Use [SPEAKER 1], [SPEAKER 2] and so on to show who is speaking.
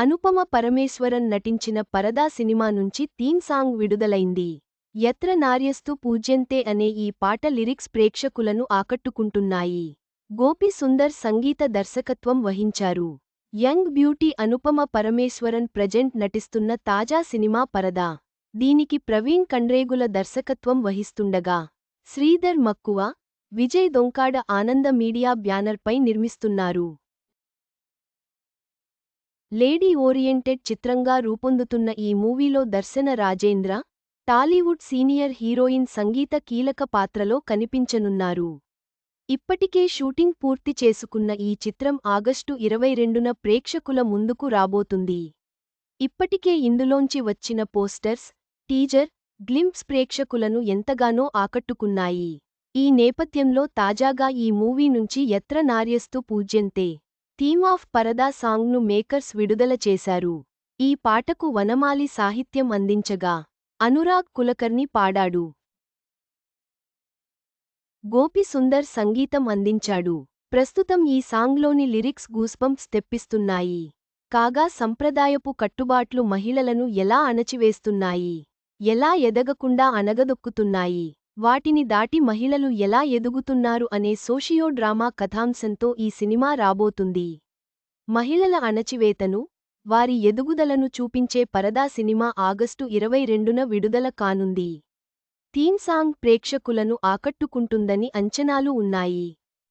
[SPEAKER 1] అనుపమ పరమేశ్వరన్ నటించిన పరదా సినిమా నుంచి థీమ్ సాంగ్ విడుదలైంది. ఎత్ర నార్యస్తు పూజ్యంతే అనే ఈ పాట లిరిక్స్ ప్రేక్షకులను ఆకట్టుకుంటున్నాయి. గోపి సుందర్ సంగీత దర్శకత్వం వహించారు. Young beauty Anupama Parameswaran present నటిస్తున్న తాజా సినిమా పరదా. దీనికి ప్రవీణ్ కండ్రేగుల దర్శకత్వం వహిస్తుండగా. శ్రీధర్ మక్కువ విజయ్ దొంకాడ ఆనంద మీడియా బ్యానర్పై నిర్మిస్తున్నారు. లేడీ ఓరియంటెడ్ చిత్రంగా రూపొందుతున్న ఈ మూవీలో Darshana Rajendra Tollywood senior heroine Sangeetha కీలక పాత్రలో కనిపించనున్నారు. ఇప్పటికే షూటింగ్ పూర్తి చేసుకున్న ఈ చిత్రం ఆగస్టు ఇరవై రెండున ప్రేక్షకుల ముందుకు రాబోతుంది. ఇప్పటికే ఇందులోంచి వచ్చిన పోస్టర్స్ టీజర్ గ్లింప్స్ ప్రేక్షకులను ఎంతగానో ఆకట్టుకున్నాయి. ఈ నేపథ్యంలో తాజాగా ఈ మూవీ నుంచి ఎత్ర నార్యస్తు పూజ్యంతే. థీమ్ ఆఫ్ పరదా సాంగ్ను మేకర్స్ విడుదల చేశారు. ఈ పాటకు వనమాలి సాహిత్యం అందించగా అనురాగ్ కులకర్ణి పాడాడు. గోపి సుందర్ సంగీతం అందించాడు. ప్రస్తుతం ఈ సాంగ్లోని లిరిక్స్ గూస్బంప్స్ తెప్పిస్తున్నాయి. కాగా సంప్రదాయపు కట్టుబాట్లు మహిళలను ఎలా అణచివేస్తున్నాయి? ఎలా ఎదగకుండా అనగదొక్కుతున్నాయి వాటిని దాటి మహిళలు ఎలా ఎదుగుతున్నారు అనే సోషియో డ్రామా కథాంశంతో ఈ సినిమా రాబోతుంది. మహిళల అణచివేతను వారి ఎదుగుదలను చూపించే పరదా సినిమా ఆగస్టు ఇరవై రెండున విడుదల కానుంది. థీమ్ సాంగ్ ప్రేక్షకులను ఆకట్టుకుంటుందని అంచనాలు ఉన్నాయి.